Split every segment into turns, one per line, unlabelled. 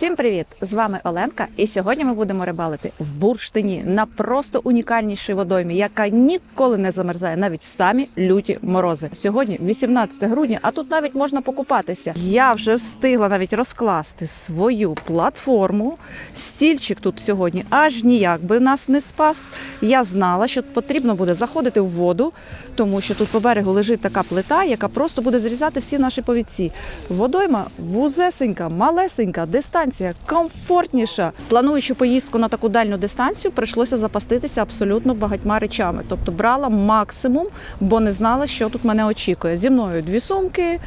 Всім привіт! З вами Оленка, і сьогодні ми будемо рибалити в бурштині на просто унікальнішій водоймі, яка ніколи не замерзає, навіть в самі люті морози. Сьогодні 18 грудня, а тут навіть можна покупатися. Я вже встигла навіть розкласти свою платформу. Стільчик тут сьогодні аж ніяк би нас не спас. Я знала, що потрібно буде заходити в воду, тому що тут по берегу лежить така плита, яка просто буде зрізати всі наші повідці. Водойма вузесенька, малесенька, дистанція комфортніша. Плануючи поїздку на таку дальню дистанцію, прийшлося запаститися абсолютно багатьма речами. Тобто брала максимум, бо не знала, що тут мене очікує. Зі мною дві сумки,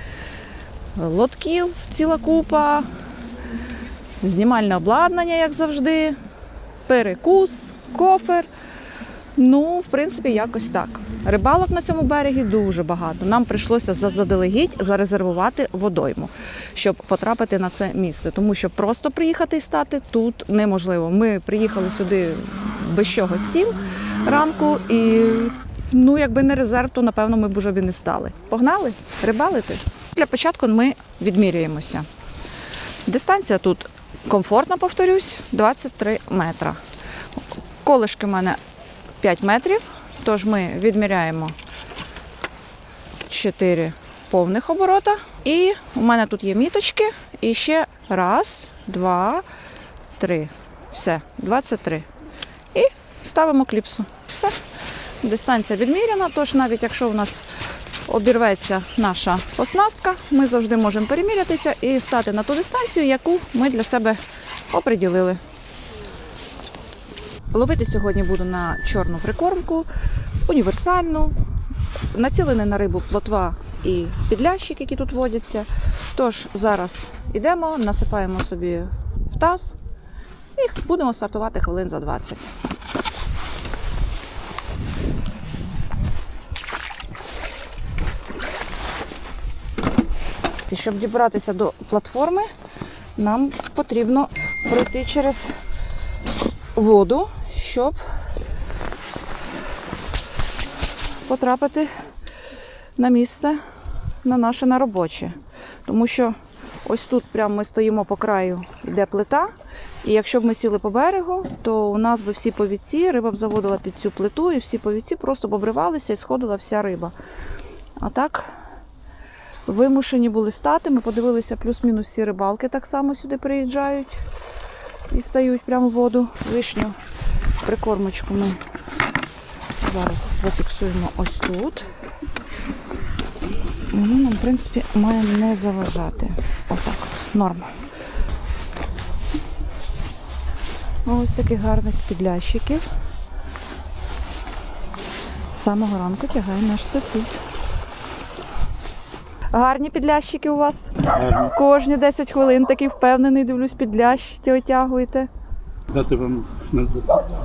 лотків, ціла купа, знімальне обладнання, як завжди, перекус, кофер. Ну, в принципі, якось так. Рибалок на цьому берегі дуже багато. Нам прийшлося заздалегідь зарезервувати водойму, щоб потрапити на це місце. Тому що просто приїхати і стати тут неможливо. Ми приїхали сюди без чогось сім ранку і. Ну, якби не резерв, то напевно ми б уже б і не стали. Погнали рибалити. Для початку ми відмірюємося. Дистанція тут комфортна, повторюсь, 23 метра. Колишки в мене 5 метрів, тож ми відміряємо 4 повних оборота. І у мене тут є міточки. І ще раз, два, три. Все, 23. І ставимо кліпсу. Все. Дистанція відміряна, тож навіть якщо у нас обірветься наша оснастка, ми завжди можемо перемірятися і стати на ту дистанцію, яку ми для себе оприділили. Ловити сьогодні буду на чорну прикормку, універсальну, націлений на рибу плотва і підлящик, які тут водяться. Тож зараз йдемо, насипаємо собі в таз і будемо стартувати хвилин за 20. І щоб дібратися до платформи, нам потрібно пройти через воду, щоб потрапити на місце на наше на робоче. Тому що ось тут прямо ми стоїмо по краю, йде плита. І якщо б ми сіли по берегу, то у нас би всі повідці, риба б заводила під цю плиту, і всі повідці просто б обривалися і сходила вся риба. А так вимушені були стати. Ми подивилися, плюс-мінус всі рибалки так само сюди приїжджають і стають прямо в воду. Вишню прикормочку ми зараз зафіксуємо ось тут. Воно нам, в принципі, має не заважати. Отак, норма. Ось таких гарних підлящиків. З самого ранку тягає наш сусід. Гарні підлящики у вас. Кожні 10 хвилин такий впевнений, дивлюсь, підлящики отягуєте.
Дати вам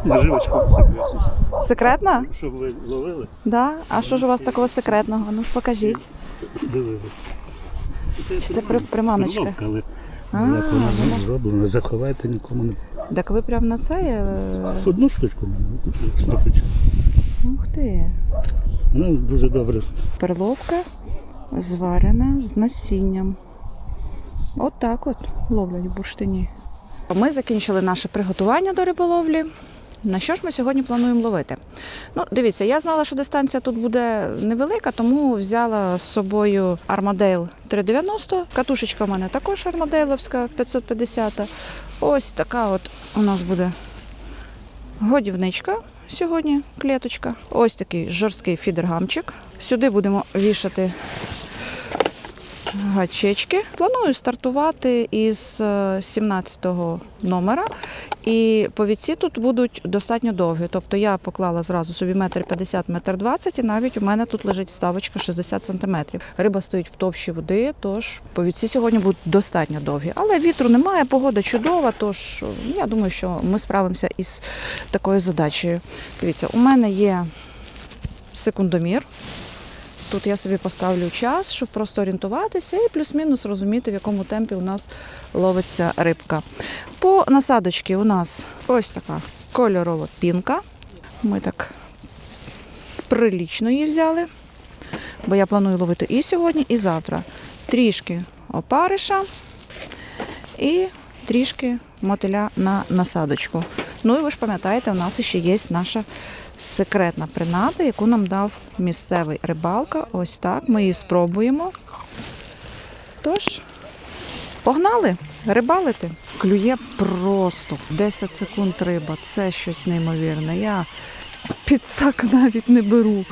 наживочку секретну,
Секретна?
щоб ви ловили,
Да? А що ж у вас такого секретного? Ну покажіть.
дивились.
Чи це при, приманочка?
Ловка, але
А,
як вона
вона-
зроблена, заховайте нікому не.
Так ви прям на це? е,
Одну штучку мене штучку.
Ух ти.
Вона дуже добре.
Перловка зварена з насінням. От так от ловлять в бурштині. Ми закінчили наше приготування до риболовлі. На що ж ми сьогодні плануємо ловити? Ну, дивіться, я знала, що дистанція тут буде невелика, тому взяла з собою Armadale 390. Катушечка у мене також армадейловська 550. Ось така от у нас буде годівничка сьогодні, клеточка. Ось такий жорсткий фідергамчик. Сюди будемо вішати гачечки. Планую стартувати із е, 17 номера. І повідці тут будуть достатньо довгі. Тобто я поклала зразу собі метр 50, метр 20, і навіть у мене тут лежить вставочка 60 сантиметрів. Риба стоїть в товщі води, тож повідці сьогодні будуть достатньо довгі. Але вітру немає, погода чудова, тож е, я думаю, що ми справимося із такою задачею. Дивіться, у мене є секундомір. Тут я собі поставлю час, щоб просто орієнтуватися і плюс-мінус розуміти, в якому темпі у нас ловиться рибка. По насадочці у нас ось така кольорова пінка. Ми так прилічно її взяли, бо я планую ловити і сьогодні, і завтра. Трішки опариша і трішки мотиля на насадочку. Ну і ви ж пам'ятаєте, у нас ще є наша секретна принада, яку нам дав місцевий рибалка. Ось так. Ми її спробуємо. Тож, погнали рибалити. Клює просто 10 секунд риба. Це щось неймовірне. Я підсак навіть не беру.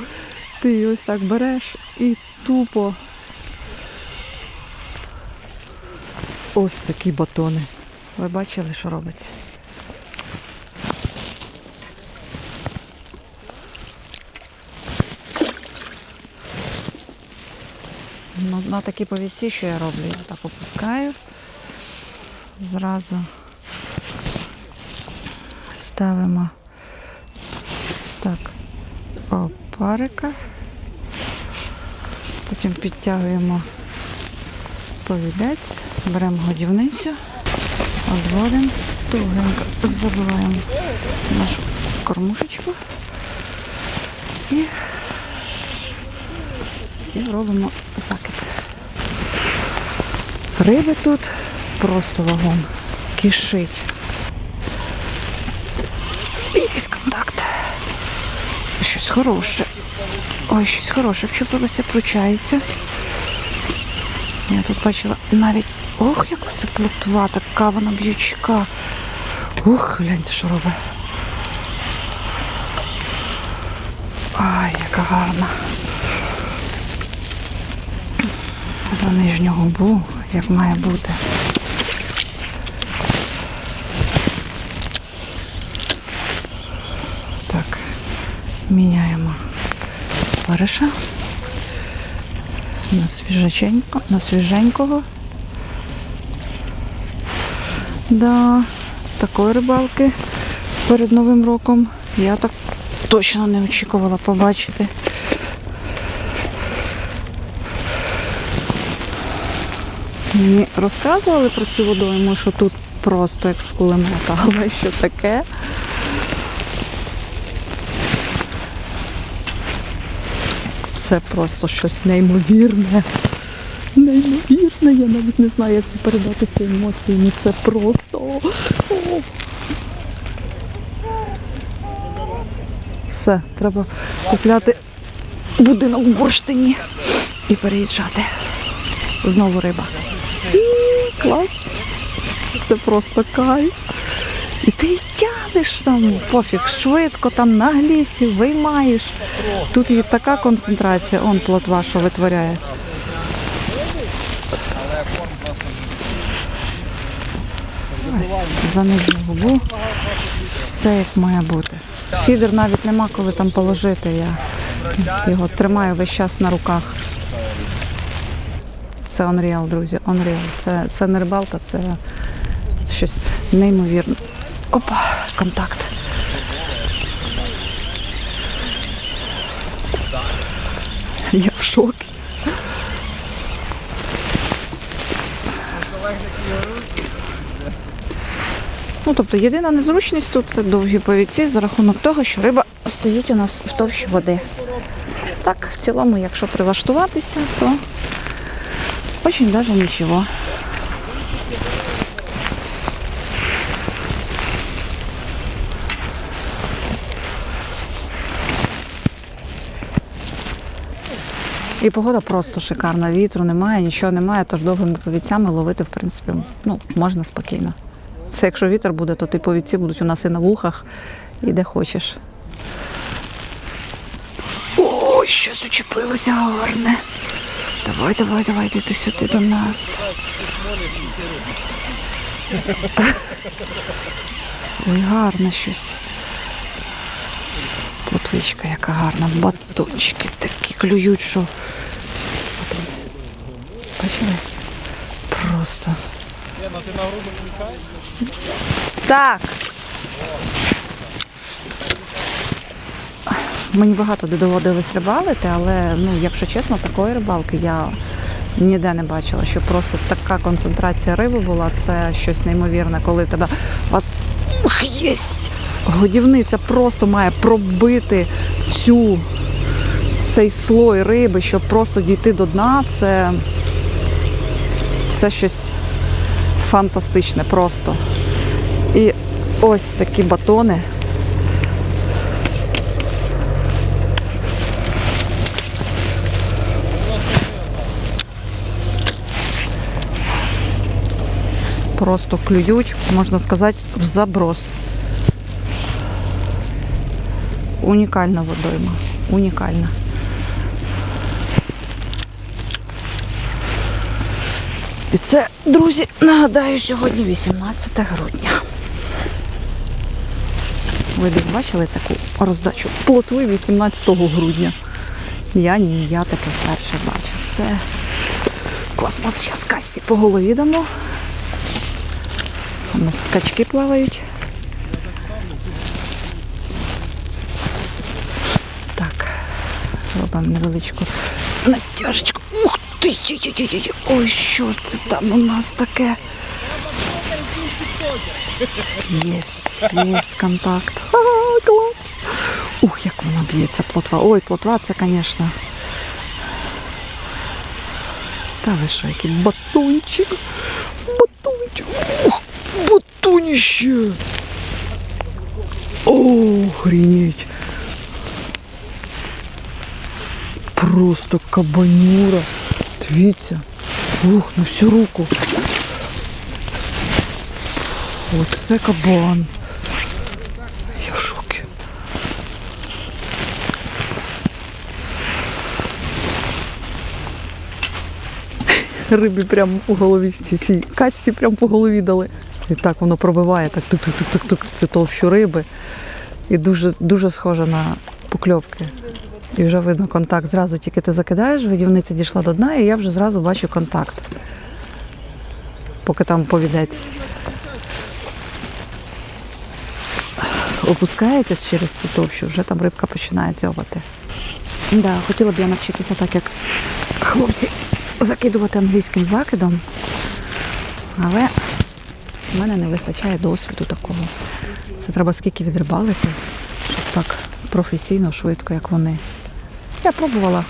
Ти ось так береш і тупо. Ось такі батони. Ви бачили, що робиться? Ну, на такі повісі, що я роблю, я так опускаю. Зразу ставимо так опарика. Потім підтягуємо повідець, беремо годівницю, одводимо, тугенько забиваємо нашу кормушечку і, і робимо закид. Риби тут просто вагон, кишить. Є контакт. Щось хороше. Ой, щось хороше. Вчепилося, включається. Я тут бачила навіть. Ох, як це плотва, така вона б'ючка. Ух, гляньте, що робить. Ай, яка гарна. За нижню губу, як має бути. Так, міняємо бариша на свіжаченько, на свіженького. Да, такої рибалки перед Новим роком я так точно не очікувала побачити. Мені розказували про цю водойму, що тут просто як з кулемета, але що таке. Це просто щось неймовірне. Неймовірне, я навіть не знаю, як це передати ці емоції. Ну це просто. О. Все, треба купляти будинок в бурштині і переїжджати. Знову риба. Клас. Це просто кайф. І ти тягнеш там, пофіг, швидко там на глісі, виймаєш. Тут є така концентрація, он плотва, що витворяє. Ось за нижню губу. Все як має бути. Фідер навіть нема коли там положити. Я його тримаю весь час на руках. Це Unreal, друзі. Unreal. Це, це не рибалка, це щось неймовірне. Опа, контакт. Я в шокі. Ну, тобто єдина незручність тут це довгі повіці за рахунок того, що риба стоїть у нас в товщі води. Так, в цілому, якщо прилаштуватися, то очень даже нічого. І погода просто шикарна. Вітру немає, нічого немає, тож довгими повіцями ловити, в принципі, ну, можна спокійно. Це якщо вітер буде, то ті повіці будуть у нас і на вухах, і де хочеш. Ой, щось учепилося гарне. Давай, давай, давай, ти сюди до нас. Ой, гарне щось. Плотвичка, яка гарна. Батончики такі клюють, що. Бачили? Просто. Так. Мені багато доводилось рибалити, але ну, якщо чесно, такої рибалки я ніде не бачила, що просто така концентрація риби була, це щось неймовірне, коли тебе вас ух, єсть! Годівниця просто має пробити цю, цей слой риби, щоб просто дійти до дна. Це, це щось фантастичне просто. І ось такі батони. Просто клюють, можна сказати, в заброс. Унікальна водойма. Унікальна. І це, друзі, нагадаю, сьогодні 18 грудня. Ви десь бачили таку роздачу плотви 18 грудня. Я ні, я таке вперше бачу. Це космос. Зараз качці по голові дамо. У нас качки плавають. Так, робимо невеличку натяжечку. Ух ти! Ой, що це там у нас таке? Єс, єс, контакт. Ха, клас. Ух, як воно б'ється, плотва. Ой, плотва це, звісно. Та ви що, який батончик. Батончик. Ух, батоніще. О, охренеть. Просто кабанюра. Дивіться. Ух, на всю руку. Оце кабан. Я в шокі. Рибі прямо у голові, качці прямо по голові дали. І так воно пробиває, так тук-тук-тук-тук. Це товщу риби. І дуже, дуже схоже на покльовки. І вже видно контакт. Зразу тільки ти закидаєш, видівниця дійшла до дна, і я вже зразу бачу контакт. Поки там повідець опускається через цю товщу, вже там рибка починає дзьобати. Да, хотіла б я навчитися так, як хлопці, закидувати англійським закидом, але в мене не вистачає досвіду такого. Це треба скільки відрибалити, щоб так професійно, швидко, як вони. Я пробувала,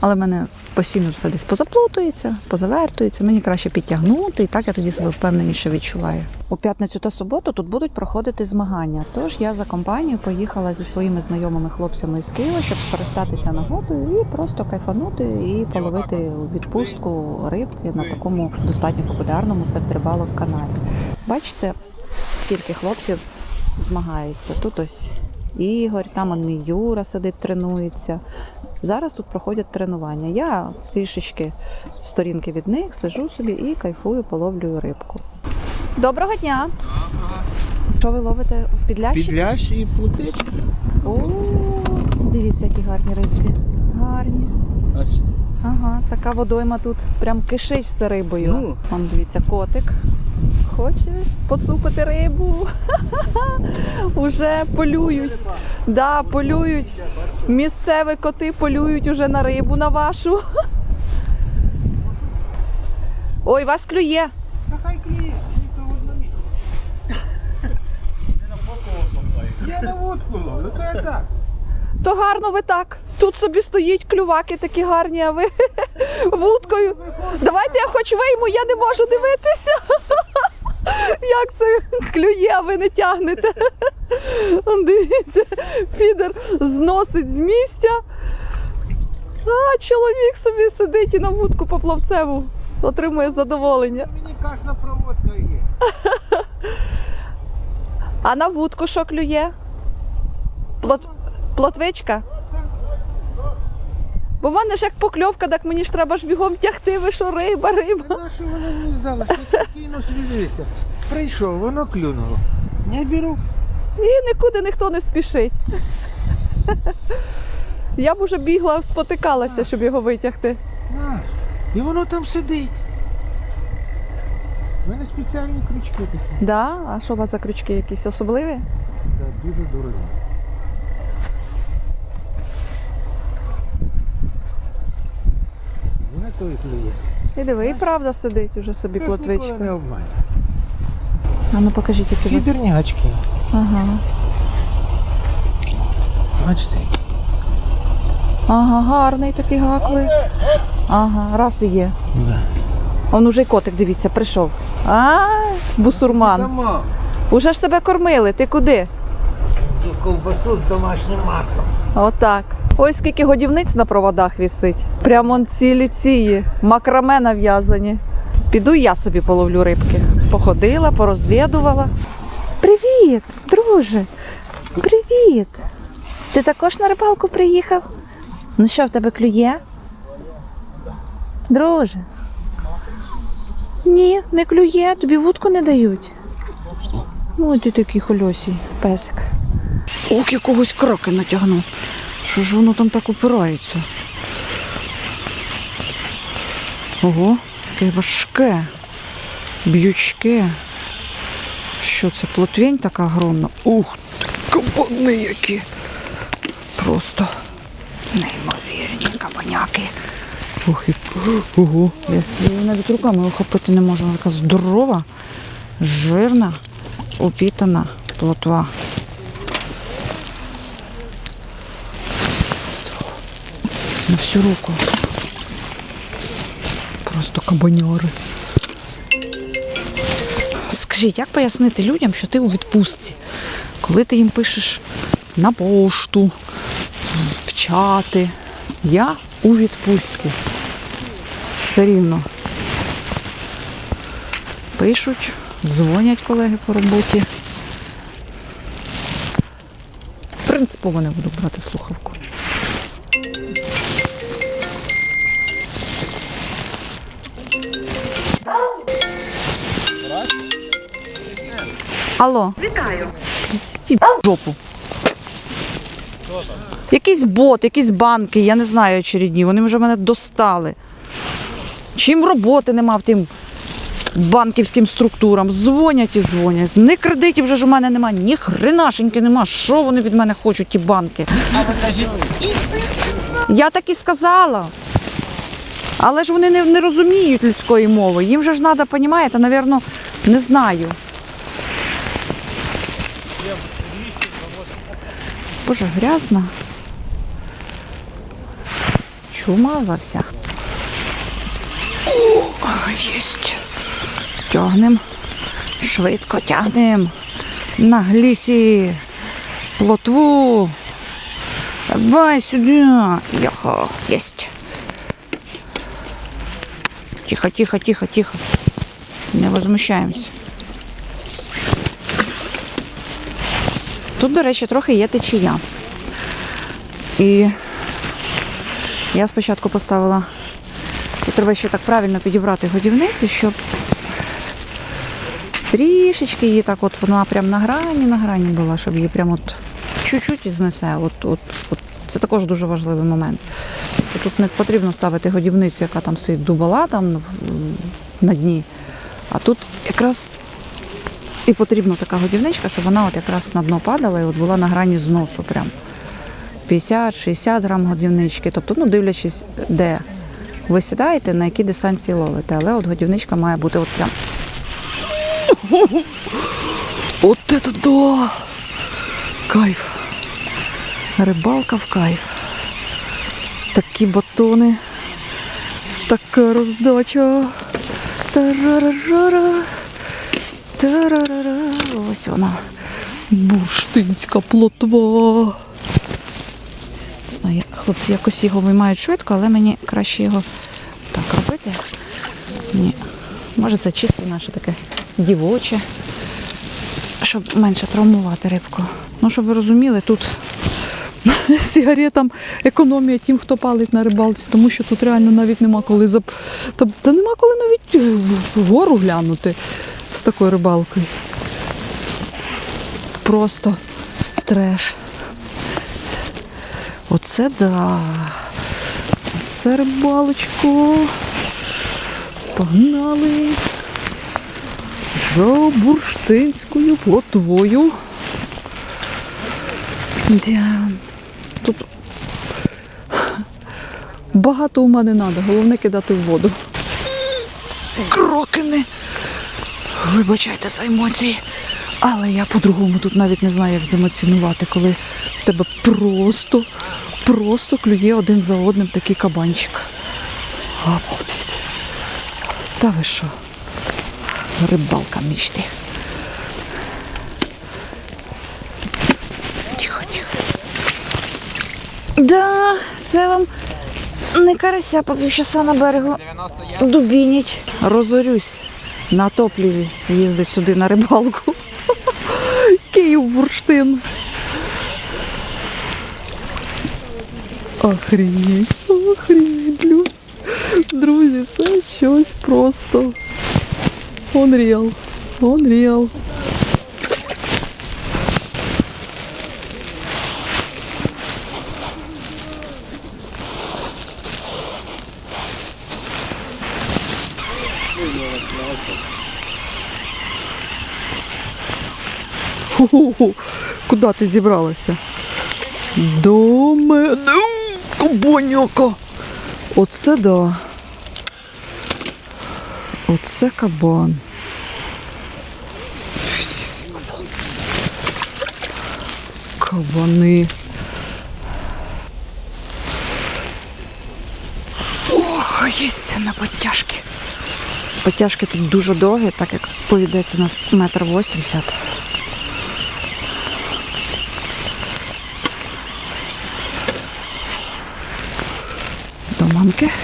але в мене постійно все десь позаплутується, позавертується. Мені краще підтягнути, і так я тоді себе впевненіше відчуваю. У п'ятницю та суботу тут будуть проходити змагання. Тож я за компанією поїхала зі своїми знайомими хлопцями із Києва, щоб скористатися нагодою і просто кайфанути і половити у відпустку рибки на такому достатньо популярному серед рибалок каналі. Бачите, скільки хлопців змагається. Тут ось Ігор, там он мій Юра сидить, тренується. Зараз тут проходять тренування. Я трішечки сторінки від них сижу собі і кайфую, половлюю рибку. Доброго дня! Що ви ловите підлящик?
Підлящ і плотички.
О, дивіться, які гарні рибки. Гарні.
Бачите.
Ага, така водойма тут прям кишить все рибою.
Ну.
Вон дивіться, котик. Хоче поцупити рибу. Уже полюють. Да, полюють. Місцеві коти полюють уже на рибу на вашу. Ой, вас клює.
Та хай одному. Я на вудку ловлю, то я так.
То гарно ви так. Тут собі стоїть клюваки такі гарні, а ви вудкою. Давайте я хоч вийму, я не можу дивитися. Як це клює, а ви не тягнете. Он Дивіться, підер зносить з місця. А чоловік собі сидить і на вудку поплавцеву отримує задоволення.
Мені кожна проводка є.
А на вудку що клює? Плот... Плотвичка? Бо в мене ж як покльовка, так мені ж треба ж бігом тягти, ви що риба, риба.
На що воно мені здалося? Спокійно собі дивиться. Прийшов, воно клюнуло. Не беру.
І нікуди ніхто не спішить. Я б уже бігла, спотикалася, щоб його витягти.
На. І воно там сидить. У мене спеціальні крючки такі.
Да? А що у вас за крючки якісь особливі?
Да, дуже дорогі. Вона то і клює.
І диви, і правда сидить уже собі
ніколи не
плотвичка.
обманює.
А ну покажіть, які у вас.
Кідернячки.
Ага.
Бачите?
Ага, гарний такий гакли. Ага, раз і є.
Да.
Он уже й котик, дивіться, прийшов. А, бусурман.
Сама.
Уже ж тебе кормили. Ти куди?
Ковбасу з домашнім маслом.
Отак. Ось скільки годівниць на проводах вісить. Прямо он цілі ці макраме нав'язані. Піду і я собі половлю рибки. Походила, порозвідувала. Привіт, друже. Привіт. Ти також на рибалку приїхав? Ну що, в тебе клює? Друже. Ні, не клює, тобі вудку не дають. Ой, ти такий хольосій, песик. Ох, якогось кроки натягнув. Що ж воно там так упирається? Ого, яке важке. Б'ючке. Що це, плотвень така огромна? Ух, кабани які. Просто неймовірні кабаняки. Ух, і... Ого, я, її навіть руками охопити не можу. Вона така здорова, жирна, упітана плотва. на всю руку. Просто кабаньори. Скажіть, як пояснити людям, що ти у відпустці? Коли ти їм пишеш на пошту, в чати. Я у відпустці. Все рівно. Пишуть, дзвонять колеги по роботі. Принципово не буду брати слухавку. Алло. Вітаю. Жопу. Якийсь бот, якісь банки, я не знаю очередні, вони вже мене достали. Чим роботи нема в тим банківським структурам. Дзвонять і дзвонять. Ні кредитів вже ж у мене нема, ні хренашеньки нема. Що вони від мене хочуть, ті банки? Я так і сказала. Але ж вони не, не розуміють людської мови. Їм же ж треба, розумієте, напевно, не знаю. Боже, грязно. Чумазався. О, єсть. Тягнем. Швидко тягнем. На глісі. Плотву. Давай сюди. Яха, єсть. Тихо, тихо, тихо, тихо. Не возмущаємось. Тут, до речі, трохи є течія. І я спочатку поставила, тут треба ще так правильно підібрати годівницю, щоб трішечки її так от вона прям на грані, на грані була, щоб її прям от чуть-чуть знесе. От, от, от. Це також дуже важливий момент. Тут не потрібно ставити годівницю, яка там стоїть дубала там на дні. А тут якраз і потрібна така годівничка, щоб вона от якраз на дно падала і от була на грані зносу прям. 50-60 грам годівнички. Тобто, ну, дивлячись, де ви сідаєте, на якій дистанції ловите. Але от годівничка має бути от прям. От це да! Кайф. Рибалка в кайф. Такі батони. Така роздача. Тарарара. Ось вона. Бурштинська плотва. Знаю, хлопці якось його виймають швидко, але мені краще його так робити. Ні. Може це чисте наше таке дівоче, щоб менше травмувати рибку. Ну, щоб ви розуміли, тут сигаретам економія тим, хто палить на рибалці, тому що тут реально навіть нема коли зап... та, та нема коли навіть вгору глянути з такою рибалкою. Просто треш. Оце да. Це рибалочко. Погнали за бурштинською плотвою. Тут багато у мене треба, головне кидати в воду. Крокини. Вибачайте за емоції. Але я по-другому тут навіть не знаю, як земоцінувати, коли в тебе просто, просто клює один за одним такий кабанчик. Обалдеть. Та ви що? Рибалка мечти. Тихо, тихо. Да, це вам не карася по півчаса на берегу. Дубінять. Розорюсь на топливі їздить сюди на рибалку. Київ бурштин. Охрінь, охрінь. Друзі, це щось просто. Unreal. Unreal. Ху-ху-ху. Куди ти зібралася? До мене. Кабаняка. Оце да. Оце кабан. Кабани. Ох, є на підтяжки. Підтяжки тут дуже довгі, так як повідеться на метр вісімдесят. Мамки.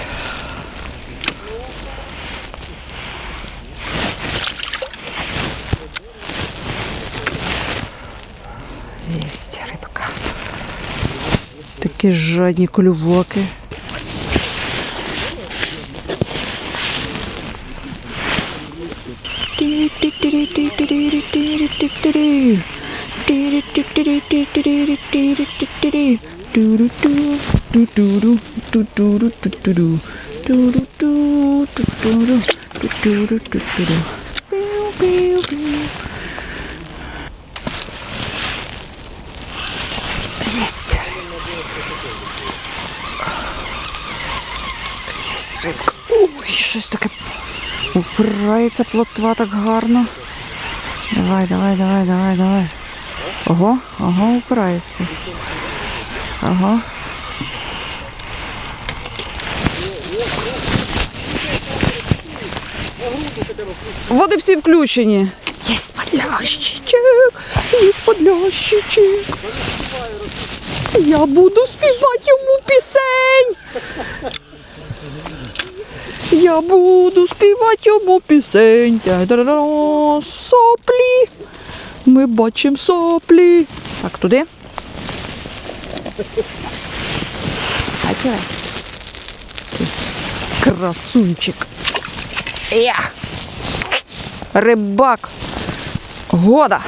Єсть рибка. Такі жадні клювоки. Есть. Есть рибка. Ой, щось таке упирається плотва так гарно. Давай, давай, давай, давай, давай. Ого, ого, упирається. Ага. Води всі включені. Є подлящичек, є подлящичек. Я буду співати йому пісень. Я буду співати йому пісень. Соплі. Ми бачимо соплі. Так, туди. Красунчик. Я. Рибак. Года.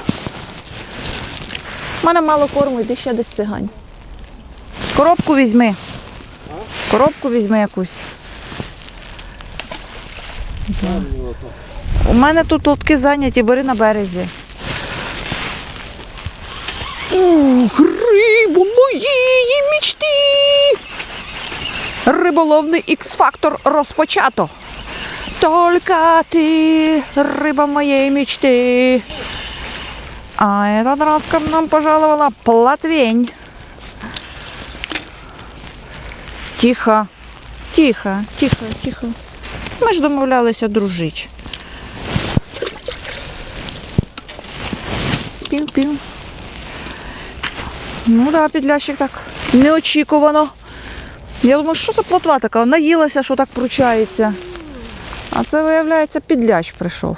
У мене мало корму, йди ще десь цигань. Коробку візьми. Коробку візьми якусь. У мене тут лотки зайняті, бери на березі. Ух, риба моєї мічти! Риболовний ікс-фактор розпочато. Только ти, риба моєї мечти. А этот раз к нам пожаловала плотвень. Тихо, тихо, тихо, тихо. Ми ж домовлялися дружить. Пів-пів. Ну да, підлящик так. Неочікувано. Я думаю, що це плотва така? Наїлася, що так пручається. А це, виявляється, підлящ прийшов.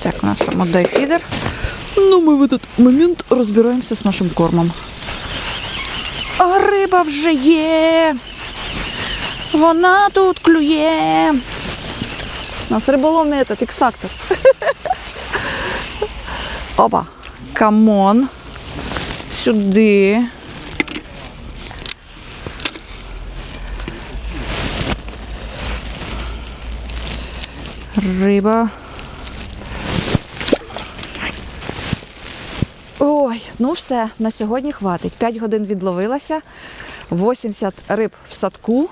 Так, у нас там отдай фідер. Ну, ми в этот момент розбираємося з нашим кормом. А риба вже є. Вона тут клює. У нас риболовний этот ікс-фактор. Опа. Камон. Сюди. Риба. Ой, ну все, на сьогодні хватить. 5 годин відловилася, 80 риб в садку.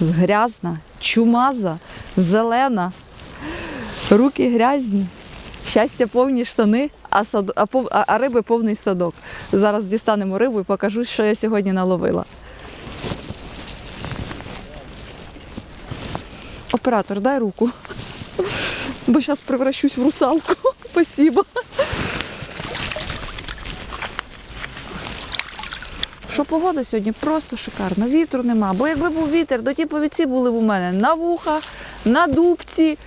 Грязна, чумаза, зелена, руки грязні. Щастя, повні штани, а, сад... а, пов... а, риби повний садок. Зараз дістанемо рибу і покажу, що я сьогодні наловила. Оператор, дай руку. Бо зараз превращусь в русалку. Спасибо. Що погода сьогодні просто шикарна. Вітру нема. Бо якби був вітер, то ті повіці були б у мене на вухах, на дубці,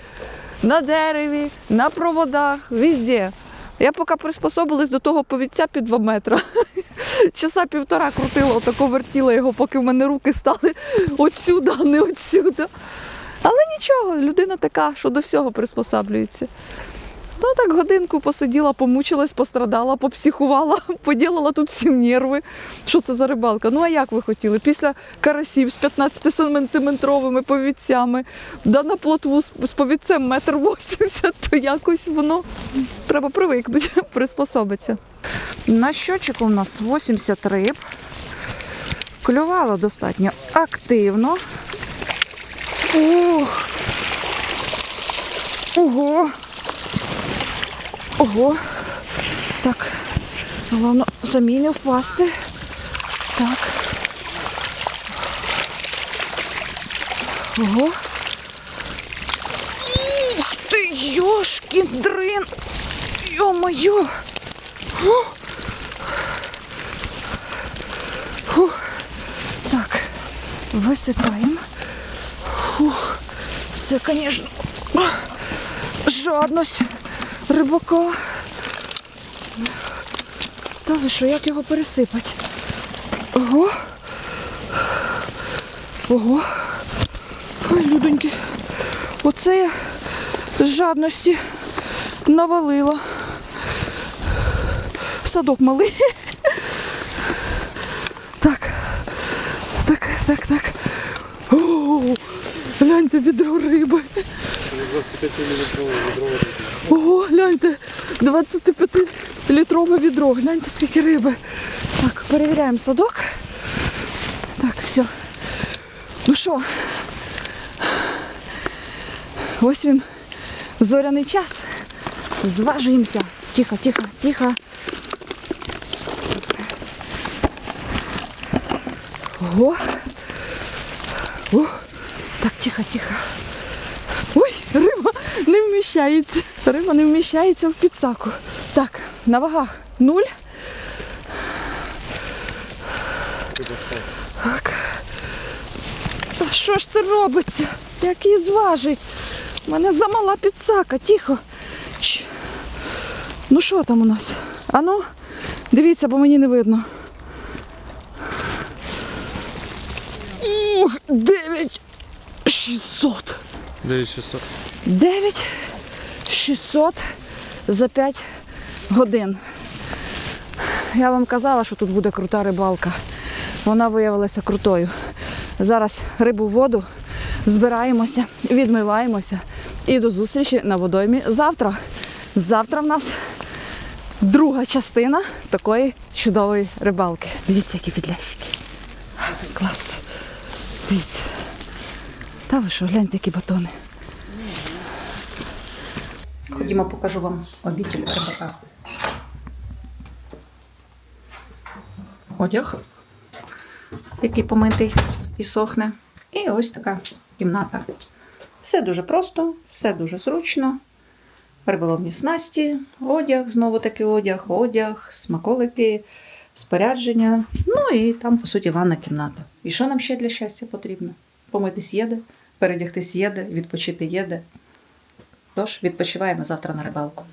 на дереві, на проводах, везде. Я поки приспособилась до того повідця під 2 метра. Часа півтора крутила, отако вертіла його, поки в мене руки стали отсюда, а не отсюда. Але нічого, людина така, що до всього приспосаблюється. Ну так годинку посиділа, помучилась, пострадала, попсихувала, поділила тут всім нерви. Що це за рибалка? Ну а як ви хотіли? Після карасів з 15-сантиметровими повідцями, да на плотву з, повідцем метр вісімдесят, то якось воно треба привикнути, приспособиться. На щочику у нас 80 риб. Клювало достатньо активно. Ох! Ого! Ого. Так. Головне, самі не впасти. Так. Ого. Ух ти, йошкін дрин. Йо-моє. Так, висипаємо. Фух. Це, звісно, жадність рибака. Та ви що, як його пересипати? Ого. Ого. Ой, людоньки. Оце я з жадності навалила. Садок малий. Так. Так, так, так. О, гляньте відро риби. Ого, гляньте, 25-літрове відро. Гляньте, скільки риби. Так, перевіряємо садок. Так, все. Ну що? Ось він. Зоряний час. Зважуємося. Тихо, тихо, тихо. Ого. О, так, тихо, тихо. Не вміщається. Риба не вміщається в підсаку. Так, на вагах нуль. Так. Та що ж це робиться? Як її зважить? У мене замала підсака, тихо. Чш. Ну що там у нас? Ану, дивіться, бо мені не видно. Ух, дев'ять шістсот.
9600.
за 5 годин. Я вам казала, що тут буде крута рибалка. Вона виявилася крутою. Зараз рибу в воду, збираємося, відмиваємося і до зустрічі на водоймі завтра. Завтра в нас друга частина такої чудової рибалки. Дивіться, які підлящики. Клас. Дивіться. Та що, гляньте, які батони. Ходімо, покажу вам обітель рибака. Одяг, який помитий і сохне. І ось така кімната. Все дуже просто, все дуже зручно. Риболовні снасті, одяг, знову таки одяг, одяг, смаколики, спорядження. Ну і там, по суті, ванна кімната. І що нам ще для щастя потрібно? Помитись єде, передягтись єде, відпочити єде. Тож відпочиваємо завтра на рибалку.